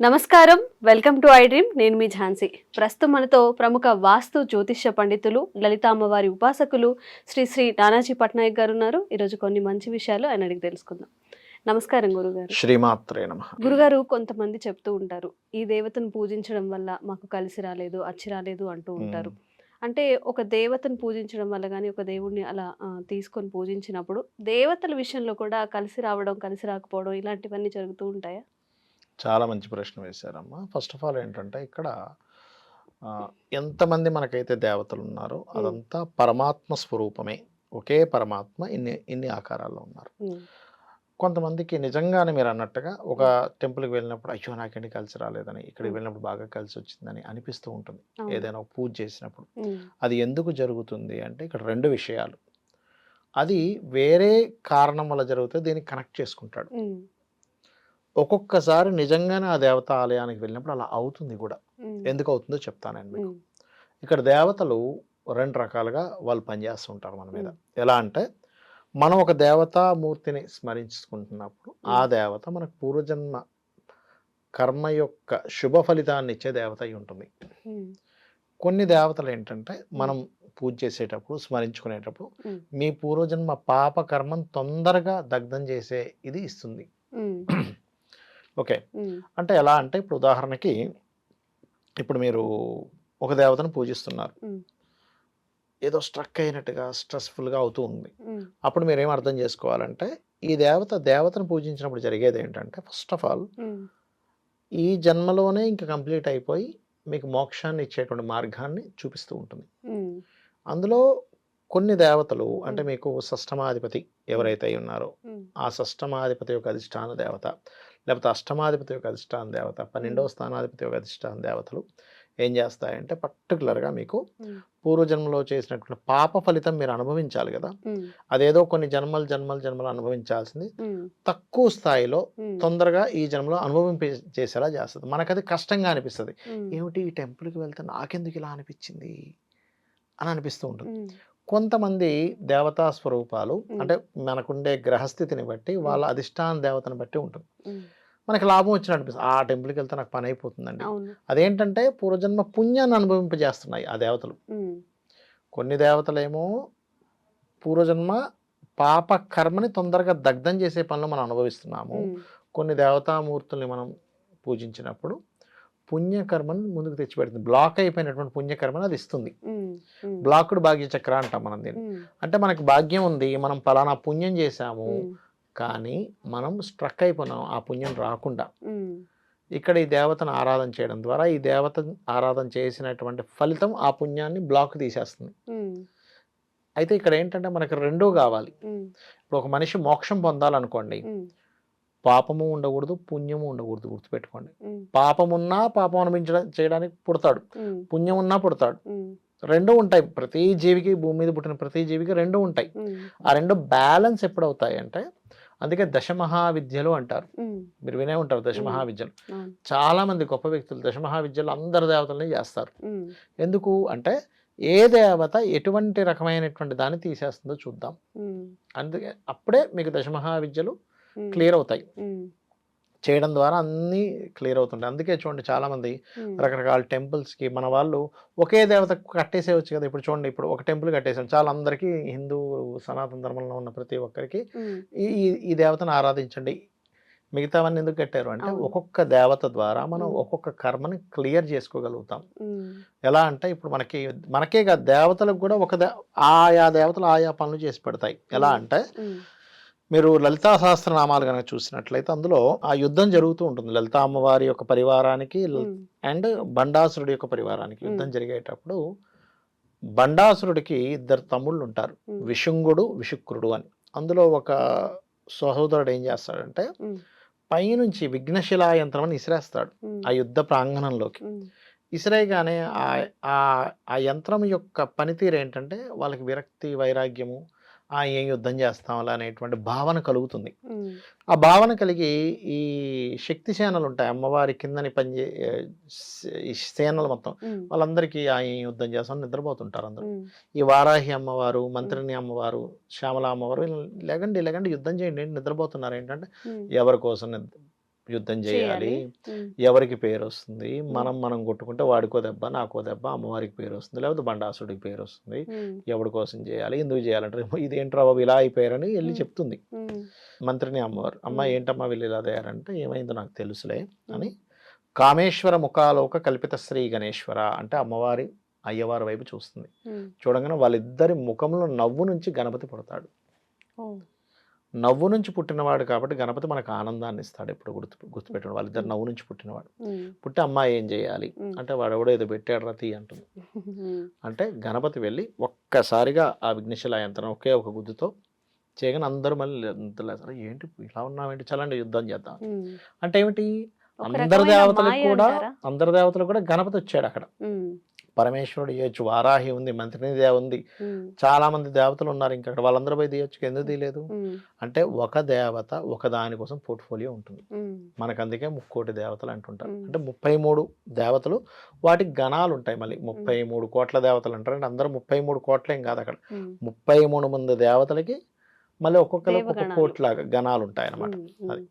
నమస్కారం. Welcome to I dream. నేను మీ ఝాన్సీ. ప్రస్తుతం మనతో ప్రముఖ వాస్తు జ్యోతిష్య పండితులు లలిత అమ్మవారి ఉపాసకులు శ్రీ శ్రీ నానాజీ పట్నాయక్ గారు ఉన్నారు. ఈరోజు కొన్ని మంచి విషయాలు ఆయన అడిగి తెలుసుకుందాం. నమస్కారం గురుగారు. శ్రీమాత్రే నమ. గురుగారు కొంతమంది చెప్తూ ఉంటారు ఈ దేవతను పూజించడం వల్ల మాకు కలిసి రాలేదు అచ్చి రాలేదు అంటూ ఉంటారు. అంటే ఒక దేవతను పూజించడం వల్ల కానీ ఒక దేవుడిని అలా తీసుకొని పూజించినప్పుడు దేవతల విషయంలో కూడా కలిసి రావడం కలిసి రాకపోవడం ఇలాంటివన్నీ జరుగుతూ ఉంటాయా? చాలా మంచి ప్రశ్న వేశారమ్మా. ఫస్ట్ ఆఫ్ ఆల్ ఏంటంటే ఇక్కడ ఎంతమంది మనకైతే దేవతలు ఉన్నారో అదంతా పరమాత్మ స్వరూపమే. ఒకే పరమాత్మ ఇన్ని ఇన్ని ఆకారాల్లో ఉన్నారు. కొంతమందికి నిజంగానే మీరు అన్నట్టుగా ఒక టెంపుల్కి వెళ్ళినప్పుడు అయ్యో నాకేంటి కలిసి రాలేదని ఇక్కడికి. వెళ్ళినప్పుడు బాగా కలిసి వచ్చిందని అనిపిస్తూ ఉంటుంది. ఏదైనా ఒక పూజ చేసినప్పుడు. అది ఎందుకు జరుగుతుంది అంటే ఇక్కడ రెండు విషయాలు. అది వేరే కారణం వల్ల జరిగితే దీన్ని కనెక్ట్ చేసుకుంటాడు. ఒక్కొక్కసారి నిజంగానే ఆ దేవత ఆలయానికి వెళ్ళినప్పుడు అలా అవుతుంది కూడా. ఎందుకు అవుతుందో చెప్తాను నేను మీకు ఇక్కడ దేవతలు రెండు రకాలుగా వాళ్ళు పనిచేస్తుంటారు మన మీద. ఎలా అంటే మనం ఒక దేవతామూర్తిని స్మరించుకుంటున్నప్పుడు ఆ. దేవత మనకు పూర్వజన్మ కర్మ యొక్క శుభ ఫలితాన్ని ఇచ్చే దేవత అయి ఉంటుంది. కొన్ని దేవతలు ఏంటంటే మనం పూజ చేసేటప్పుడు స్మరించుకునేటప్పుడు మీ పూర్వజన్మ పాప కర్మను తొందరగా దగ్ధం చేసే ఇది ఇస్తుంది. ఓకే. అంటే ఎలా అంటే ఇప్పుడు ఉదాహరణకి ఇప్పుడు మీరు ఒక దేవతను పూజిస్తున్నారు. ఏదో స్ట్రక్ అయినట్టుగా స్ట్రెస్ఫుల్గా అవుతూ ఉంది. అప్పుడు మీరు ఏం అర్థం చేసుకోవాలంటే ఈ దేవత దేవతను పూజించినప్పుడు జరిగేది ఏంటంటే ఫస్ట్ ఆఫ్ ఆల్ ఈ జన్మలోనే ఇంకా కంప్లీట్ అయిపోయి మీకు మోక్షాన్ని ఇచ్చేటువంటి మార్గాన్ని చూపిస్తూ ఉంటుంది. అందులో కొన్ని దేవతలు అంటే. మీకు షష్టమాధిపతి ఎవరైతే ఉన్నారో ఆ షష్టమాధిపతి యొక్క అధిష్టాన దేవత లేకపోతే అష్టమాధిపతి యొక్క అధిష్టాన దేవత పన్నెండవ స్థానాధిపతి యొక్క అధిష్టాన దేవతలు ఏం చేస్తాయంటే పర్టికులర్గా మీకు పూర్వజన్మలో చేసినటువంటి పాప ఫలితం మీరు అనుభవించాలి కదా. అదేదో కొన్ని జన్మలు జన్మలు జన్మలు అనుభవించాల్సింది. తక్కువ స్థాయిలో తొందరగా ఈ జన్మలో అనుభవింప చేసేలా చేస్తుంది. మనకు అది కష్టంగా అనిపిస్తుంది. ఏమిటి ఈ టెంపుల్కి వెళ్తే నాకెందుకు ఇలా అనిపించింది? అని అనిపిస్తూ ఉంటుంది. కొంతమంది దేవతా స్వరూపాలు. అంటే మనకుండే గ్రహస్థితిని బట్టి వాళ్ళ అధిష్టాన దేవతను బట్టి ఉంటుంది. మనకి లాభం వచ్చినట్టు అనిపిస్తుంది ఆ టెంపుల్కి వెళ్తే నాకు పని అయిపోతుందండి అదేంటంటే పూర్వజన్మ పుణ్యాన్ని అనుభవింపజేస్తున్నాయి ఆ దేవతలు. కొన్ని దేవతలేమో పూర్వజన్మ పాప కర్మని తొందరగా దగ్ధం చేసే పనులు మనం అనుభవిస్తున్నాము. కొన్ని దేవతామూర్తుల్ని మనం పూజించినప్పుడు పుణ్యకర్మని ముందుకు తెచ్చిపెడుతుంది. బ్లాక్ అయిపోయినటువంటి పుణ్యకర్మని అది ఇస్తుంది. బ్లాక్డ్ భాగ్య చక్ర అంటాం మనం దీన్ని. అంటే మనకి భాగ్యం ఉంది మనం పలానా పుణ్యం చేశాము కానీ మనం స్ట్రక్ అయిపోయినాం ఆ పుణ్యం రాకుండా. ఇక్కడ ఈ దేవతను ఆరాధన చేయడం ద్వారా ఈ దేవత ఆరాధన చేసినటువంటి ఫలితం ఆ పుణ్యాన్ని బ్లాక్ తీసేస్తుంది. అయితే ఇక్కడ ఏంటంటే మనకి రెండూ కావాలి. ఇప్పుడు ఒక మనిషి మోక్షం పొందాలనుకోండి పాపము ఉండకూడదు పుణ్యము ఉండకూడదు గుర్తుపెట్టుకోండి. ఉమ్, పాపం అనిపించడం చేయడానికి పుడతాడు. పుణ్యం ఉన్నా పుడతాడు. రెండు ఉంటాయి. ప్రతి జీవికి భూమి మీద పుట్టిన ప్రతి జీవికి రెండు ఉంటాయి. ఆ రెండు బ్యాలెన్స్ ఎప్పుడు అవుతాయి అంటే అందుకే దశమహావిద్యలు అంటారు. మీరు వినే ఉంటారు దశమహావిద్యలు. చాలా మంది గొప్ప వ్యక్తులు దశమహావిద్యలు అందరు దేవతల్ని చేస్తారు. ఎందుకు అంటే ఏ దేవత ఎటువంటి రకమైనటువంటి దాన్ని తీసేస్తుందో చూద్దాం. అందుకే అప్పుడే మీకు దశమహావిద్యలు క్లియర్ అవుతాయి. చేయడం ద్వారా అన్నీ క్లియర్ అవుతుంటాయి. అందుకే చూడండి చాలా మంది ఉమ్, రకరకాల టెంపుల్స్కి మన వాళ్ళు ఒకే దేవత కట్టేసేయచ్చు కదా. ఇప్పుడు చూడండి ఇప్పుడు ఒక టెంపుల్ కట్టేసాం చాలా అందరికీ హిందూ సనాతన ధర్మంలో ఉన్న ప్రతి ఒక్కరికి ఈ ఈ- దేవతను ఆరాధించండి. మిగతావన్నీ ఎందుకు కట్టారు అంటే. ఒక్కొక్క దేవత ద్వారా మనం. ఒక్కొక్క కర్మని క్లియర్ చేసుకోగలుగుతాం. ఎలా అంటే ఇప్పుడు మనకి మనకే కాదు దేవతలకు కూడా ఒక ఆయా దేవతలు ఆయా పనులు చేసి పెడతాయి. ఎలా. అంటే మీరు లలితా సహస్రనామాలు కనుక చూసినట్లయితే అందులో ఆ యుద్ధం జరుగుతూ ఉంటుంది. లలితా అమ్మవారి యొక్క పరివారానికి అండ్ బండాసురుడి యొక్క పరివారానికి యుద్ధం. జరిగేటప్పుడు బండాసురుడికి ఇద్దరు తమ్ముళ్ళు ఉంటారు. ఉమ్, విశుంగుడు విశుక్రుడు అని. అందులో ఒక సహోదరుడు ఏం చేస్తాడంటే పైనుంచి విఘ్నశిలా యంత్రం అని ఇసిరేస్తాడు ఆ యుద్ధ ప్రాంగణంలోకి. ఇసిరేయగానే ఆ- ఆ యంత్రం యొక్క పనితీరు ఏంటంటే వాళ్ళకి విరక్తి వైరాగ్యము ఆ ఏం యుద్ధం చేస్తాంలా అనేటువంటి భావన కలుగుతుంది. ఆ భావన కలిగి ఈ శక్తి సేనలు ఉంటాయి. అమ్మవారి కిందని పనిచే సేనలు మొత్తం వాళ్ళందరికీ ఆ ఏం యుద్ధం చేస్తాం నిద్రపోతుంటారు అందరూ. ఈ వారాహి అమ్మవారు మంత్రిని అమ్మవారు శ్యామల అమ్మవారు లెగండి లెగండి యుద్ధం చేయండి నిద్రపోతున్నారు. ఏంటంటే ఎవరి కోసం యుద్ధం చేయాలి. ఎవరికి పేరు వస్తుంది మనం మనం కొట్టుకుంటే వాడికో దెబ్బ నాకో దెబ్బ అమ్మవారికి పేరు వస్తుంది లేకపోతే బండాసుడికి పేరు వస్తుంది ఎవడి కోసం చేయాలి? ఎందుకు చేయాలంటే ఇదేంట్రా బాబు ఇలా అయిపోయారని వెళ్ళి. చెప్తుంది. మంత్రిని అమ్మవారు అమ్మ మ్మ్. ఏంటమ్మా వీళ్ళు ఇలా తయారంటే ఏమైందో నాకు తెలుసులే అని కామేశ్వర ముఖాలోక కల్పిత శ్రీ గణేశ్వర అంటే అమ్మవారి అయ్యవారి వైపు చూస్తుంది. చూడగానే వాళ్ళిద్దరి ముఖంలో నవ్వు నుంచి గణపతి పుడతాడు. నవ్వు నుంచి పుట్టినవాడు కాబట్టి గణపతి మనకు ఆనందాన్ని ఇస్తాడు ఎప్పుడు గుర్తు గుర్తుపెట్టాడు వాళ్ళిద్దరు నవ్వు నుంచి పుట్టినవాడు. పుట్టి అమ్మాయి ఏం చేయాలి? అంటే వాడు ఎవడో ఏదో పెట్టాడు రతి అంటుంది. అంటే గణపతి వెళ్ళి ఒక్కసారిగా ఆ విఘ్నేశ్వర యంత్రం ఒకే ఒక గుద్దుతో చేయగానే అందరూ మళ్ళీ లేస్తారు ఏంటి ఇలా ఉన్నామేంటి చలండి యుద్ధం చేద్దాం. అంటే ఏమిటి? అందరు దేవతలకు కూడా? అందరు దేవతలకు కూడా గణపతి వచ్చాడు అక్కడ. పరమేశ్వరుడు చేయొచ్చు వారాహి ఉంది మంత్రిని దేవ ఉంది. చాలా మంది దేవతలు ఉన్నారు ఇంకా అక్కడ వాళ్ళందరూ పోయి తీయొచ్చు ఎందుకు తీయలేదు? అంటే ఒక దేవత ఒక దాని కోసం పోర్ట్ఫోలియో ఉంటుంది. మనకు అందుకే ముక్కోటి దేవతలు అంటుంటారు. అంటే ముప్పై మూడు దేవతలు వాటికి గణాలు ఉంటాయి మళ్ళీ. ముప్పై మూడు కోట్ల దేవతలు అంటారు. అంటే అందరూ ముప్పై మూడు కోట్లేం కాదు అక్కడ. ముప్పై మూడు మంది దేవతలకి మళ్ళీ ఒక్కొక్కరికి ఒక్కొక్క. కోట్లాగా గణాలు ఉంటాయి అన్నమాట అది.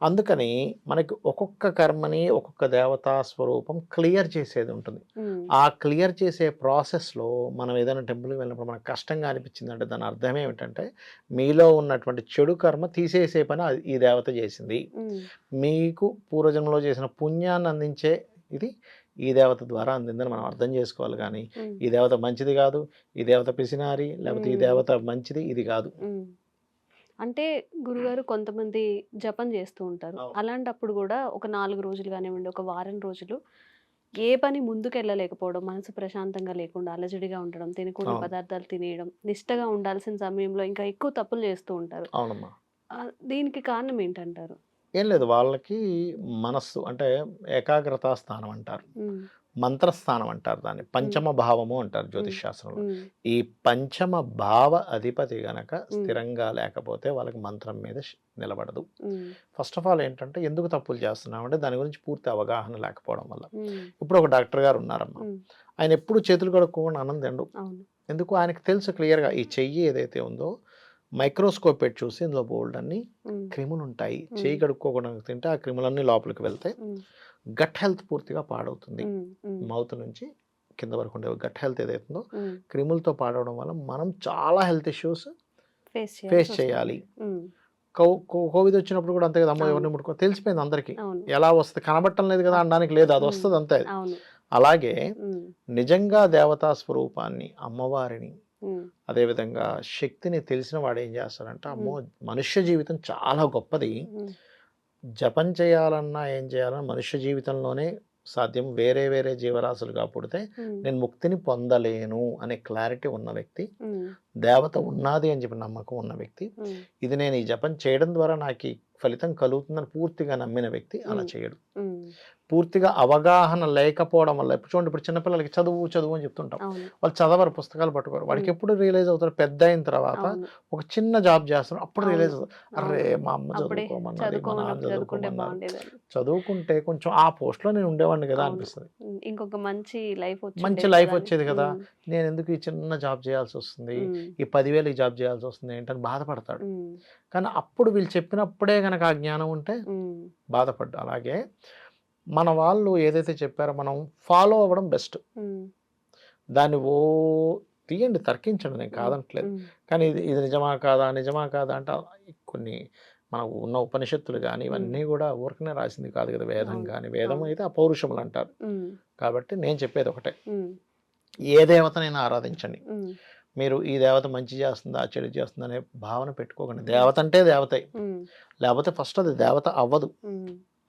అందుకని మనకి ఒక్కొక్క కర్మని ఒక్కొక్క దేవతా స్వరూపం క్లియర్ చేసేది ఉంటుంది. ఆ క్లియర్ చేసే ప్రాసెస్లో మనం ఏదైనా టెంపుల్కి వెళ్ళినప్పుడు మనకు కష్టంగా అనిపించింది అంటే దాని అర్థం ఏమిటంటే మీలో ఉన్నటువంటి చెడు కర్మ తీసేసే పని ఈ దేవత చేసింది. మీకు పూర్వజన్మలో చేసిన పుణ్యాన్ని అందించే ఇది ఈ దేవత ద్వారా అందిందని మనం అర్థం చేసుకోవాలి కానీ ఈ దేవత మంచిది కాదు ఈ దేవత పిసినారి లేకపోతే ఈ. దేవత మంచిది ఇది కాదు. అంటే గురుగారు కొంతమంది జపం చేస్తూ ఉంటారు. అలాంటప్పుడు కూడా ఒక నాలుగు రోజులు కానివ్వండి ఒక వారం రోజులు ఏ పని ముందుకు వెళ్ళలేకపోవడం మనసు ప్రశాంతంగా లేకుండా అలజడిగా ఉండడం తినకూడని. పదార్థాలు తినేయడం నిష్టగా ఉండాల్సిన సమయంలో ఇంకా ఎక్కువ తప్పులు చేస్తూ ఉంటారు. దీనికి కారణం ఏంటంటారు? ఏం లేదు. వాళ్ళకి మనస్సు అంటే ఏకాగ్రతా స్థానం అంటారు. మంత్రస్థానం అంటారు దాన్ని. పంచమ భావము అంటారు జ్యోతిష్ శాస్త్రంలో ఈ పంచమ భావ అధిపతి గనక స్థిరంగా లేకపోతే వాళ్ళకి మంత్రం మీద నిలబడదు. ఫస్ట్ ఆఫ్ ఆల్ ఏంటంటే ఎందుకు తప్పులు చేస్తున్నామంటే దాని గురించి పూర్తి అవగాహన లేకపోవడం వల్ల. ఇప్పుడు ఒక డాక్టర్ గారు ఉన్నారమ్మా. ఆయన ఎప్పుడు చేతులు కడుక్కోకుండా అవును. ఎందుకు? ఆయనకు తెలుసు క్లియర్గా ఈ చెయ్యి ఏదైతే ఉందో మైక్రోస్కోప్ పెట్టి చూసి ఇందులో బోల్డ్ అన్ని క్రిములు ఉంటాయి చెయ్యి కడుక్కోకుండా తింటే ఆ క్రిములన్నీ లోపలికి వెళ్తే ఉమ్, గట్ హెల్త్ పూర్తిగా పాడవుతుంది. మౌత్ నుంచి కింద వరకు ఉండే గట్ హెల్త్ ఏదైతుందో క్రిములతో పాడవడం వల్ల మనం చాలా హెల్త్ ఇష్యూస్ ఫేస్. చేయాలి. కోవిడ్ వచ్చినప్పుడు కూడా అంతే కదా అమ్మ. ఎవరిని ముట్టుకో తెలిసిపోయింది అందరికీ. ఎలా వస్తుంది? కనబట్టం లేదు కదా అనడానికి లేదు అది. వస్తుంది అంతే. అలాగే నిజంగా దేవతా స్వరూపాన్ని అమ్మవారిని అదేవిధంగా శక్తిని తెలిసిన వాడు ఏం చేస్తాడంటే అమ్మో మనుష్య జీవితం చాలా గొప్పది. జపం చేయాలన్నా ఏం చేయాలన్నా మనుష్య జీవితంలోనే సాధ్యం. వేరే వేరే జీవరాశులుగా పుడితే నేను ముక్తిని పొందలేను అనే క్లారిటీ ఉన్న వ్యక్తి దేవత ఉన్నది అని చెప్పి నమ్మకం ఉన్న వ్యక్తి ఇది నేను ఈ జపం చేయడం ద్వారా నాకు ఫలితం కలుగుతుందని పూర్తిగా నమ్మిన వ్యక్తి అలా. చేయడు. పూర్తిగా అవగాహన లేకపోవడం వల్ల ఇప్పుడు చూడండి ఇప్పుడు చిన్నపిల్లలకి చదువు చదువు అని చెప్తుంటాం. వాళ్ళు చదవరు పుస్తకాలు పట్టుకోరు. వాడికి. ఎప్పుడు రియలైజ్ అవుతారు? పెద్ద అయిన తర్వాత ఒక చిన్న జాబ్ చేస్తున్నారు అప్పుడు. రియలైజ్ అవుతారు. అరే. మా అమ్మ చదువుకోమన్నది మా నాన్న చదువుకోమన్నారు చదువుకుంటే కొంచెం ఆ పోస్ట్లో నేను ఉండేవాడిని కదా. అనిపిస్తుంది. ఇంకొక మంచి లైఫ్ మంచి అని. వచ్చేది కదా. నేను ఎందుకు ఈ చిన్న జాబ్ చేయాల్సి వస్తుంది? ఈ పదివేలు జాబ్ చేయాల్సి వస్తుంది ఏంటని బాధపడతాడు. కానీ అప్పుడు వీళ్ళు చెప్పినప్పుడే కనుక ఆ జ్ఞానం ఉంటే బాధపడ్డా. అలాగే మన వాళ్ళు ఏదైతే చెప్పారో మనం ఫాలో అవ్వడం బెస్ట్ దాన్ని ఓ తీయండి తర్కించండి. నేను కాదంటలేదు. కానీ ఇది ఇది నిజమా కాదా నిజమా కాదా అంటే కొన్ని మనకు ఉన్న ఉపనిషత్తులు కానీ ఇవన్నీ కూడా ఊరికనే రాసింది కాదు కదా వేదం కానీ వేదం. అయితే అపౌరుషములు అంటారు. కాబట్టి నేను చెప్పేది ఒకటే. ఏ దేవతనైనా ఆరాధించండి. మీరు ఈ దేవత మంచి చేస్తుందా చెడు చేస్తుందా అనే భావన పెట్టుకోకండి. దేవత అంటే దేవతే. లేకపోతే ఫస్ట్ అది దేవత అవ్వదు.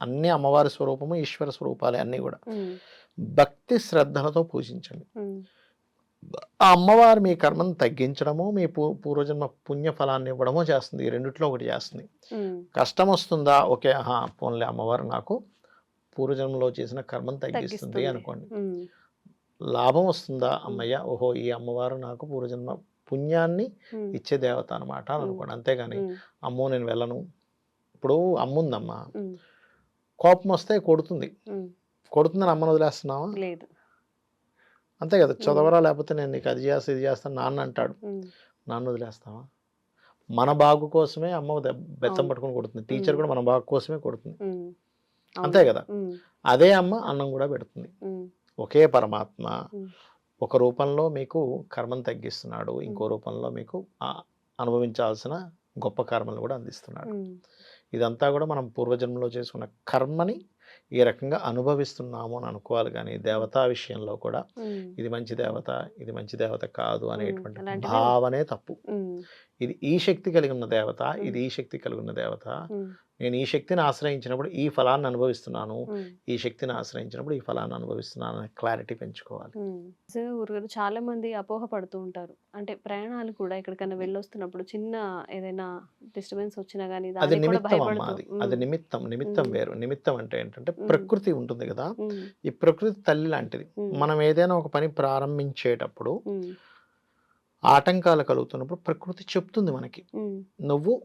అన్ని అమ్మవారి స్వరూపము ఈశ్వర స్వరూపాలే అన్నీ కూడా. భక్తి శ్రద్ధలతో పూజించండి. ఆ అమ్మవారు మీ కర్మను తగ్గించడము మీ పూ పూర్వజన్మ పుణ్య ఫలాన్ని ఇవ్వడమో చేస్తుంది. ఈ రెండిట్లో ఒకటి చేస్తుంది. కష్టం వస్తుందా? ఓకే ఆహా పోన్లే అమ్మవారు నాకు పూర్వజన్మలో చేసిన కర్మను తగ్గిస్తుంది. అనుకోండి. లాభం వస్తుందా? అమ్మయ్య ఓహో ఈ అమ్మవారు నాకు పూర్వజన్మ పుణ్యాన్ని ఇచ్చే దేవత అనమాట అని అనుకోండి. అంతేగాని అమ్మో నేను వెళ్ళను. ఇప్పుడు అమ్ముందమ్మా. కోపం వస్తే కొడుతుంది కొడుతుందని అమ్మను వదిలేస్తున్నావా లేదు అంతే కదా చదవరా లేకపోతే నేను నీకు అది చేస్తా ఇది చేస్తాను నాన్న అంటాడు నాన్న వదిలేస్తావా మన బాగు కోసమే అమ్మ బెత్తం. పట్టుకొని కొడుతుంది టీచర్. కూడా మన బాగు కోసమే కొడుతుంది. అంతే. కదా. అదే అమ్మ అన్నం కూడా పెడుతుంది. ఒకే పరమాత్మ. ఒక రూపంలో మీకు కర్మను తగ్గిస్తున్నాడు ఇంకో రూపంలో మీకు అనుభవించాల్సిన గొప్ప కర్మను కూడా అందిస్తున్నాడు. ఇదంతా కూడా మనం పూర్వజన్మలో చేసుకున్న కర్మని ఈ రకంగా అనుభవిస్తున్నాము అని అనుకోవాలి కానీ దేవతా విషయంలో కూడా. ఇది మంచి దేవత ఇది మంచి దేవత కాదు అనేటువంటి భావనే తప్పు. ఇది ఈ శక్తి కలిగి ఉన్న దేవత ఇది ఈ శక్తి కలిగి ఉన్న దేవత. నేను ఈ శక్తిని ఆశ్రయించినప్పుడు ఈ ఫలాన్ని అనుభవిస్తున్నాను. ఈ శక్తిని ఆశ్రయించినప్పుడు ఈ ఫలాన్ని అనుభవిస్తున్నాను అనే క్లారిటీ పెంచుకోవాలి గురుగారు చాలా మంది అపోహ పడుతూ ఉంటారు అంటే ప్రయాణాలు కూడా ఎక్కడికైనా వెళ్ళొస్తున్నప్పుడు చిన్న ఏదైనా డిస్టర్బెన్స్ వచ్చినా కానీ అది నిమిత్తం అమ్మ అది అది. నిమిత్తం నిమిత్తం. వేరు నిమిత్తం అంటే ఏంటంటే. ప్రకృతి ఉంటుంది కదా. ఈ ప్రకృతి తల్లి లాంటిది. మనం ఏదైనా ఒక పని ప్రారంభించేటప్పుడు. ఆటంకాలు కలుగుతున్నప్పుడు ప్రకృతి చెప్తుంది మనకి. నువ్వు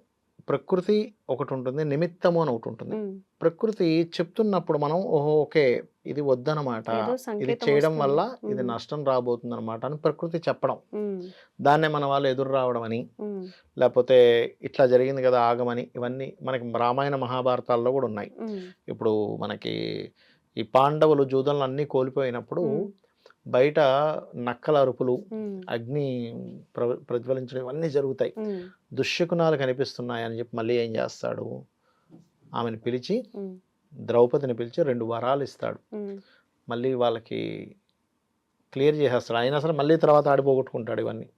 ప్రకృతి ఒకటి ఉంటుంది నిమిత్తము అని ఒకటి ఉంటుంది. ప్రకృతి చెప్తున్నప్పుడు మనం ఓహో ఓకే ఇది వద్దనమాట ఇది చేయడం. వల్ల ఇది. నష్టం రాబోతుంది అనమాట అని ప్రకృతి చెప్పడం. దాన్నే మన వాళ్ళు ఎదురు రావడం అని. లేకపోతే ఇట్లా జరిగింది కదా ఆగమని ఇవన్నీ మనకి రామాయణ మహాభారతాల్లో కూడా ఉన్నాయి. ఇప్పుడు మనకి ఈ పాండవులు జూదంలు అన్నీ కోల్పోయినప్పుడు. బయట నక్కల అరుపులు. అగ్ని ప్ర ప్రజ్వలించడం ఇవన్నీ జరుగుతాయి. దుశ్శకునాలు కనిపిస్తున్నాయి అని చెప్పి మళ్ళీ ఏం చేస్తాడు ఆమెను పిలిచి. ద్రౌపదిని పిలిచి రెండు వరాలు ఇస్తాడు. మళ్ళీ వాళ్ళకి క్లియర్ చేసేస్తాడు అయినా సరే మళ్ళీ తర్వాత ఆడిపోగొట్టుకుంటాడు ఇవన్నీ.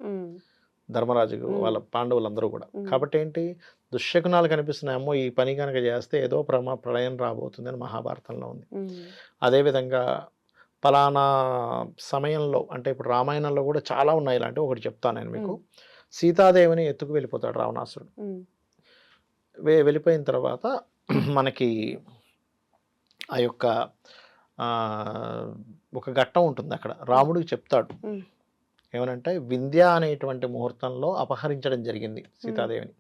ధర్మరాజు. వాళ్ళ పాండవులందరూ కూడా. కాబట్టి ఏంటి దుశ్శకునాలు కనిపిస్తున్నాయి అమ్మో ఈ పని కనుక చేస్తే ఏదో ప్రమా ప్రళయం రాబోతుంది అని మహాభారతంలో ఉంది. అదేవిధంగా పలానా సమయంలో అంటే ఇప్పుడు రామాయణంలో కూడా చాలా ఉన్నాయి ఇలాంటివి ఒకటి చెప్తాను నేను మీకు. సీతాదేవిని ఎత్తుకు వెళ్ళిపోతాడు రావణాసురుడు. వే వెళ్ళిపోయిన తర్వాత మనకి ఆ యొక్క ఒక ఘట్టం ఉంటుంది అక్కడ రాముడికి చెప్తాడు. ఏమనంటే వింధ్య అనేటువంటి ముహూర్తంలో అపహరించడం జరిగింది సీతాదేవిని.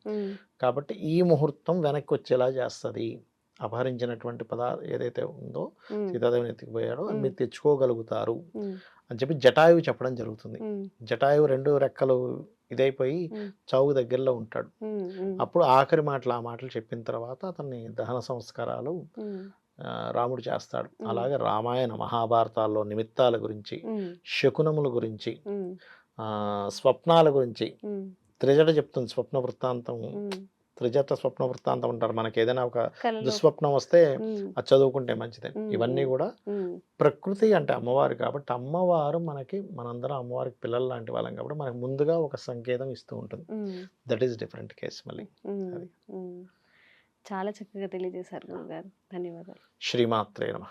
కాబట్టి ఈ ముహూర్తం వెనక్కి వచ్చేలా చేస్తుంది అపహరించినటువంటి పదా ఏదైతే ఉందో. సీతాదేవిని ఎత్తుకుపోయాడో. మీరు తెచ్చుకోగలుగుతారు. అని చెప్పి జటాయువు చెప్పడం జరుగుతుంది. జటాయువు రెండు రెక్కలు ఇదైపోయి. చావు దగ్గరలో ఉంటాడు. అప్పుడు ఆఖరి మాటలు ఆ మాటలు చెప్పిన తర్వాత అతన్ని దహన సంస్కారాలు రాముడు చేస్తాడు. అలాగే రామాయణ మహాభారతాల్లో నిమిత్తాల గురించి. శకునముల గురించి స్వప్నాల గురించి. త్రిజట చెప్తుంది స్వప్న వృత్తాంతం ఉమ్. త్రిజట స్వప్న వృత్తాంతం అంటారు మనకి ఏదైనా ఒక దుస్వప్నం వస్తే. అది చదువుకుంటే మంచిది. ఇవన్నీ కూడా. ప్రకృతి అంటే అమ్మవారు కాబట్టి అమ్మవారు మనకి మనందరం అమ్మవారికి పిల్లలు లాంటి వాళ్ళం కాబట్టి మనకి ముందుగా ఒక సంకేతం ఇస్తూ ఉంటుంది. దట్ ఈస్ డిఫరెంట్ కేస్ మళ్ళీ. చాలా చక్కగా తెలియజేశారు గురుగారు ధన్యవాదాలు శ్రీమాత్రే నమ